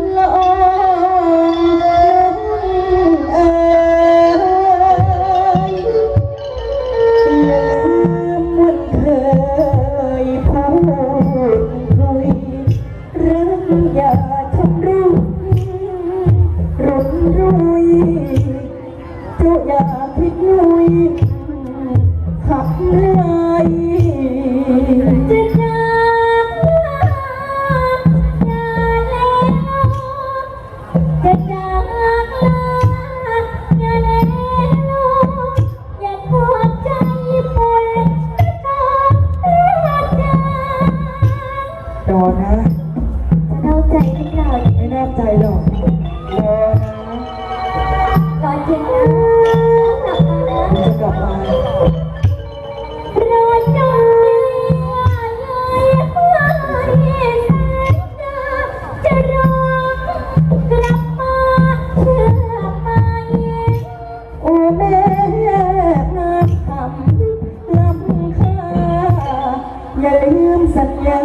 นละอองเอ่ยอยาลืมวันเคยพูดคุยเรื่องอย่าทำรุ่งรุ่นรุยเจ้าอย่าคิดลุย รอนะจะเข้าใจหรือเปล่าไม่แน่ใจหรอกรอนะรอ อย่าลืมสัญญา